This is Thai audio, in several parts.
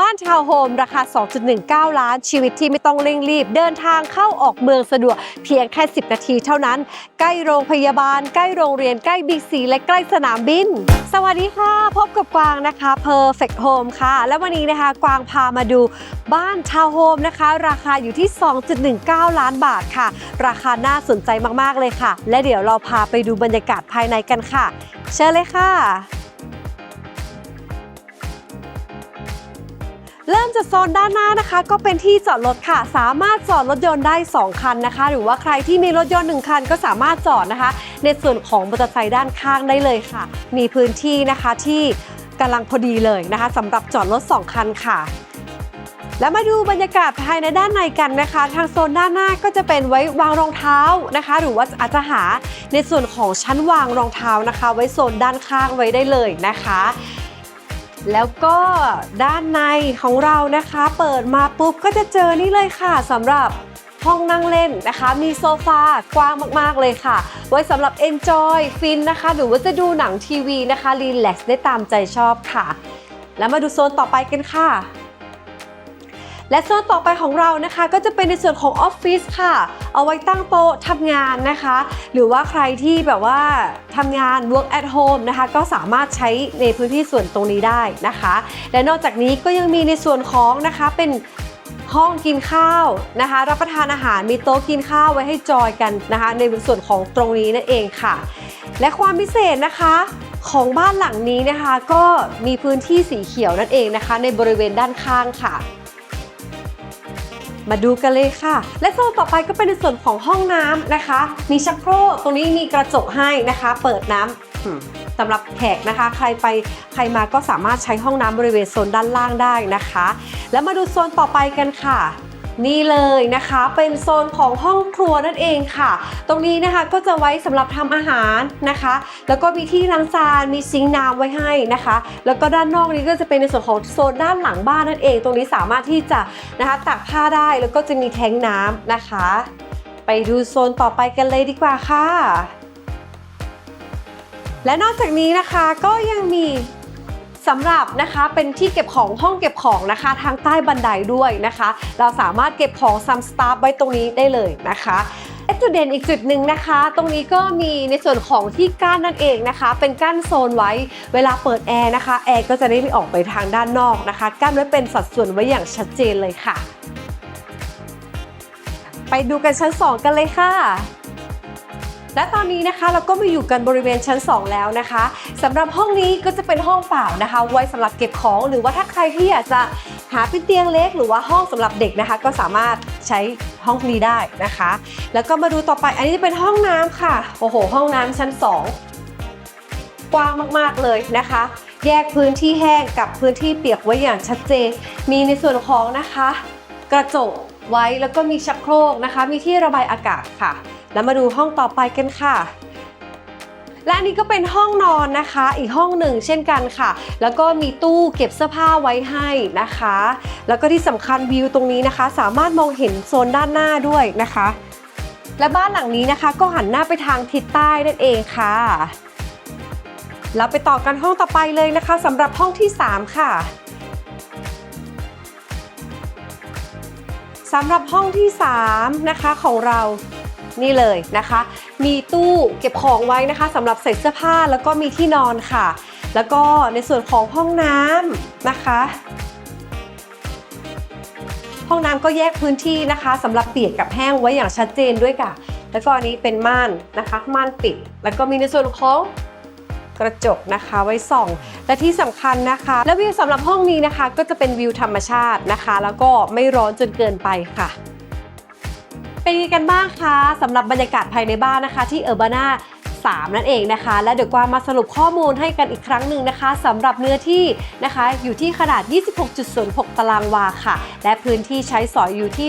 บ้านทาวน์โฮมราคา 2.19 ล้าน ชีวิตที่ไม่ต้องเร่งรีบ เดินทางเข้าออกเมืองสะดวกเพียงแค่ 10 นาทีเท่านั้น ใกล้โรงพยาบาล ใกล้โรงเรียนใกล้บิ๊กซีและใกล้สนามบิน สวัสดีค่ะ พบกับกวางนะคะ Perfect Home ค่ะ และวันนี้นะคะกวางพามาดูบ้านทาวน์โฮมนะคะ ราคาอยู่ที่ 2.19 ล้านบาทค่ะ ราคาน่าสนใจมากๆเลยค่ะ และเดี๋ยวเราพาไปดูบรรยากาศภายในกันค่ะ เชิญเลยค่ะ เริ่มจากโซนด้านหน้านะคะ ก็เป็นที่จอดรถค่ะ สามารถจอดรถยนต์ได้ 2 คันนะคะ หรือว่าใครที่มีรถยนต์ 1 คันก็สามารถจอดนะคะ ในส่วนของมอเตอร์ไซค์ด้านข้างได้เลยค่ะ มีพื้นที่นะคะที่กำลังพอดีเลยนะคะสำหรับจอดรถ 2 คันค่ะแล้วมาดูบรรยากาศภายในด้านในกันนะคะ ทางโซนด้านหน้าก็จะเป็นไว้วางรองเท้านะคะ หรือว่าอาจจะหาในส่วนของชั้นวางรองเท้านะคะ ไว้โซนด้านข้างไว้ได้เลยนะคะ แล้วก็ด้านในของเรานะคะ เปิดมาปุ๊บก็จะเจอนี่เลยค่ะสำหรับห้องนั่งเล่นนะคะ มีโซฟากว้างมากๆเลยค่ะ ไว้สำหรับ Enjoy ฟินนะคะ หรือว่าจะดูหนังทีวีนะคะรีแลกซ์ได้ตามใจชอบค่ะ แล้วมาดูโซนต่อไปกันค่ะ และโซนต่อไปของเรานะคะก็จะเป็นในส่วนของออฟฟิศค่ะ เอาไว้ตั้งโต๊ะทำงานนะคะ หรือว่าใครที่แบบว่าทำงาน work at home นะคะก็สามารถใช้ในพื้นที่ส่วนตรงนี้ได้นะคะ และนอกจากนี้ก็ยังมีในส่วนของนะคะเป็นห้องกินข้าวนะคะ รับประทานอาหารมีโต๊ะกินข้าวไว้ให้จอยกันนะคะ ในส่วนของตรงนี้นั่นเองค่ะ และความพิเศษนะคะของบ้านหลังนี้นะคะ ก็มีพื้นที่สีเขียวนั่นเองนะคะ ในบริเวณด้านข้างค่ะ มาดูกันเลยค่ะ และโซนต่อไปก็เป็นในส่วนของห้องน้ำนะคะ มีชักโครกตรงนี้มีกระจกให้นะคะ เปิดน้ำอืมสำหรับแขกนะคะ ใครไปใครมาก็สามารถใช้ห้องน้ำบริเวณโซนด้านล่างได้นะคะ แล้วมาดูโซนต่อไปกันค่ะ นี่เลยนะคะเป็นโซนของห้องครัวนั่นเองค่ะ ตรงนี้นะคะก็จะไว้สำหรับทำอาหารนะคะ แล้วก็มีที่ล้างจานมีซิงค์น้ำไว้ให้นะคะ แล้วก็ด้านนอกนี้ก็จะเป็นในส่วนของโซนด้านหลังบ้านนั่นเอง ตรงนี้สามารถที่จะนะคะตักผ้าได้แล้วก็จะมีแทงน้ำนะคะ ไปดูโซนต่อไปกันเลยดีกว่าค่ะ และนอกจากนี้นะคะก็ยังมี สำหรับนะคะเป็นที่เก็บของห้องเก็บของนะคะ ทางใต้บันไดด้วยนะคะ เราสามารถเก็บของซัมสตาร์ไว้ตรงนี้ได้เลยนะคะจุดเด่นอีกจุดหนึ่งนะคะ ตรงนี้ก็มีในส่วนของที่กั้นนั่นเองนะคะ เป็นกั้นโซนไว้เวลาเปิดแอร์นะคะแอร์ก็จะได้ไม่ออกไปทางด้านนอกนะคะ กั้นไว้เป็นสัดส่วนไว้อย่างชัดเจนเลยค่ะ ไปดูกันชั้น 2 กันเลยค่ะ และตอนนี้นะคะเราก็มาอยู่กันบริเวณชั้น 2 แล้วนะคะสำหรับห้องนี้ก็จะเป็นห้องเปล่านะคะ ไว้สำหรับเก็บของ หรือว่าถ้าใครที่อยากจะหาเป็นเตียงเล็กหรือว่าห้องสำหรับเด็กนะคะ ก็สามารถใช้ห้องนี้ได้นะคะ แล้วก็มาดูต่อไปอันนี้จะเป็นห้องน้ำค่ะโอ้โห ห้องน้ำชั้น 2 กว้างมากๆเลยนะคะแยกพื้นที่แห้งกับพื้นที่เปียกไว้อย่างชัดเจน มีในส่วนของนะคะ กระจกไว้แล้วก็มีชักโครกนะคะ มีที่ระบายอากาศค่ะ แล้วมาดูห้องต่อไปกันค่ะและอันนี้ก็เป็นห้องนอนนะคะ อีกห้องหนึ่งเช่นกันค่ะ แล้วก็มีตู้เก็บเสื้อผ้าไว้ให้นะคะ แล้วก็ที่สำคัญวิวตรงนี้นะคะ สามารถมองเห็นโซนด้านหน้าด้วยนะคะ และบ้านหลังนี้นะคะ ก็หันหน้าไปทางทิศใต้นั่นเองค่ะเราไปต่อกันห้องต่อไปเลยนะคะสำหรับห้องที่ 3 ค่ะสำหรับห้องที่ 3 นะคะของเรา นี่เลยนะคะ มีตู้เก็บของไว้นะคะสำหรับใส่เสื้อผ้าแล้วก็มีที่นอนค่ะ แล้วก็ในส่วนของห้องน้ำนะคะ ห้องน้ำก็แยกพื้นที่นะคะสำหรับเปียกกับแห้งไว้อย่างชัดเจนด้วยค่ะ แล้วก็อันนี้เป็นม่านนะคะม่านปิด แล้วก็มีในส่วนของกระจกนะคะไว้ส่อง และที่สำคัญนะคะ และวิวสำหรับห้องนี้นะคะ ก็จะเป็นวิวธรรมชาตินะคะ แล้วก็ไม่ร้อนจนเกินไปค่ะ เป็นยังไงกันบ้างคะสำหรับบรรยากาศภายในบ้านนะคะ ที่เออร์บานา 3 นั่นเองนะคะ และเดี๋ยวกวางมาสรุปข้อมูลให้กันอีกครั้งหนึ่งนะคะสำหรับเนื้อที่นะคะอยู่ที่ขนาด 26.06 ตารางวาค่ะ และพื้นที่ใช้สอยอยู่ที่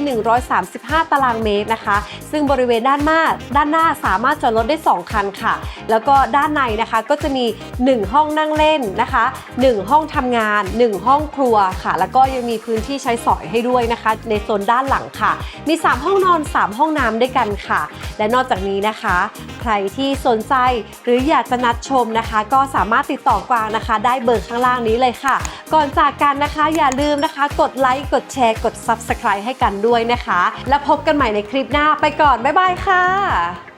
135 ตารางเมตรนะคะ ซึ่งบริเวณด้านหน้าด้านหน้าสามารถจอดรถได้ 2 คันค่ะ แล้วก็ด้านในนะคะก็จะมี 1 ห้องนั่งเล่นนะคะ 1 ห้องทำงาน 1 ห้องครัวค่ะ แล้วก็ยังมีพื้นที่ใช้สอยให้ด้วยนะคะ ในโซนด้านหลังค่ะ มี 3 ห้องนอน 3 ห้องน้ำด้วยกันค่ะ และนอกจากนี้นะคะ ใครที่สนใจหรืออยากจะนัดชมนะคะ ก็สามารถติดต่อกวางนะคะ ได้เบอร์ข้างล่างนี้เลยค่ะ ก่อนจากกันนะคะ อย่าลืมนะคะ กดไลค์กดแชร์กด Subscribe ให้กันด้วยนะคะ แล้วพบกันใหม่ในคลิปหน้าไปก่อน บ๊ายบายค่ะ